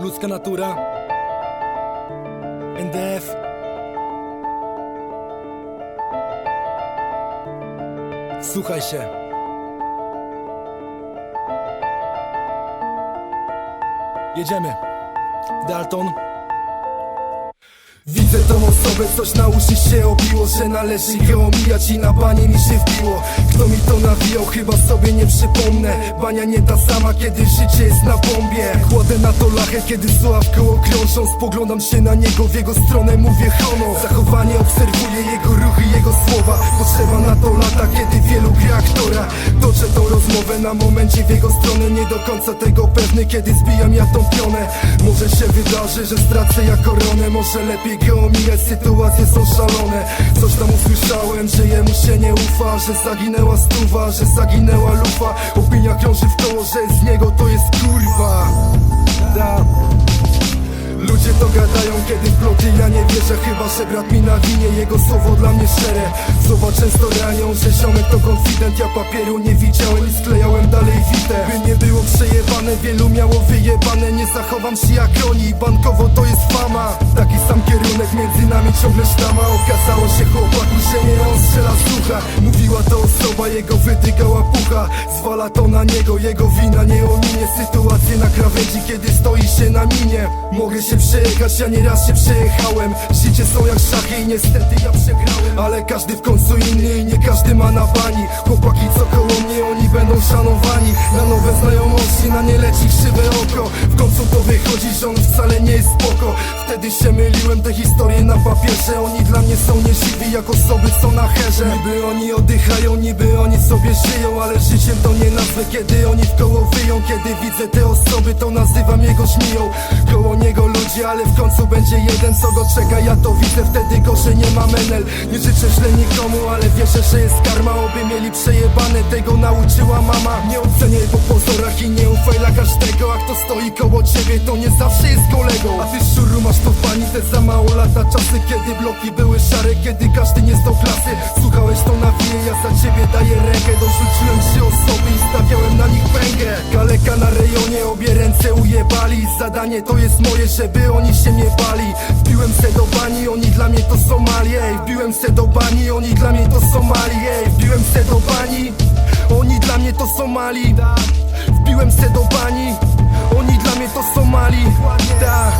Ludzka natura. NDF Słuchaj się. Jedziemy. Dalton Widzę tą osobę, coś na uszy się obiło Że należy ją omijać i na banie mi się wbiło. Kto mi to nawijał, chyba sobie nie przypomnę. Bania nie ta sama, kiedy życie jest na bombie. Kładę na to lachę, kiedy słowa w koło krążą Spoglądam się na niego, w jego stronę mówię hono Zachowanie obserwuję jego ruchy, jego słowa. Potrzeba na to lata, kiedy wielu gra aktora Na momencie w jego stronę Nie do końca tego pewny, kiedy zbijam ja tą pionę. Może się wydarzy, że stracę ja koronę. Może lepiej go omijać, sytuacje są szalone. Coś tam usłyszałem, że jemu się nie ufa Że zaginęła stuwa, że zaginęła lufa. Opinia krąży w koło, że z niego to jest kurwa. Da. Ludzie to gadają, kiedy w ja nie wierzę Chyba, że brat mi nawinie, jego słowo dla mnie szczere. Słowa często ranią, że ziomek to konfident Ja papieru nie widziałem By nie było przejebane, wielu miało wyjebane. Nie zachowam się jak oni, bankowo to jest fama. Taki sam kierunek, między nami ciągle sztama. Okazało się chłopaku, że nie on strzela Mówiła to osoba, jego wytykała pucha Zwala to na niego, jego wina nie ominie. Sytuacje na krawędzi, kiedy stoi się na minie. Mogę się przejechać, ja nieraz się przejechałem. Życie są jak szachy i niestety ja przegrałem. Ale każdy w końcu inny i nie każdy ma na bani. Chłopaki co koło mnie, oni będą szanowani. Na nowe znajomości, na nie leci krzywe oko. W końcu to wychodzi, że on wcale nie jest spoko. Wtedy się myliłem, te historie na papierze. Oni dla mnie są nieżywi, jak osoby co na herze. Niby oni oddychają, oni sobie żyją Ale życiem to nie nazwę, kiedy oni w koło wyją Kiedy widzę te osoby, to nazywam jego żmiją. Koło niego ludzie, ale w końcu będzie jeden, co go czeka. Ja to widzę, wtedy gorzej nie ma menel. Nie życzę źle nikomu, ale wierzę, że jest karma. Oby mieli przejebane, tego nauczyła mama. Nie oceniaj po pozorach i nie ufaj dla każdego A kto stoi koło ciebie, to nie zawsze jest kolegą. A ty szuru masz to pani, te za mało lata Czasy, kiedy bloki były szare, kiedy każdy nie zdał klasy. Słuchałeś to na ja za ciebie daję rękę. Dorzuciłem trzy osoby i stawiałem na nich pęgę. Kaleka na rejonie, obie ręce ujebali. Zadanie to jest moje, żeby oni się nie bali. Wbiłem se do bani, oni dla mnie to Somali Ej, wbiłem se do bani, oni dla mnie to Somali Ej, wbiłem se do bani, dla mnie to Somali. Wbiłem se do bani, oni dla mnie to Somali. Da.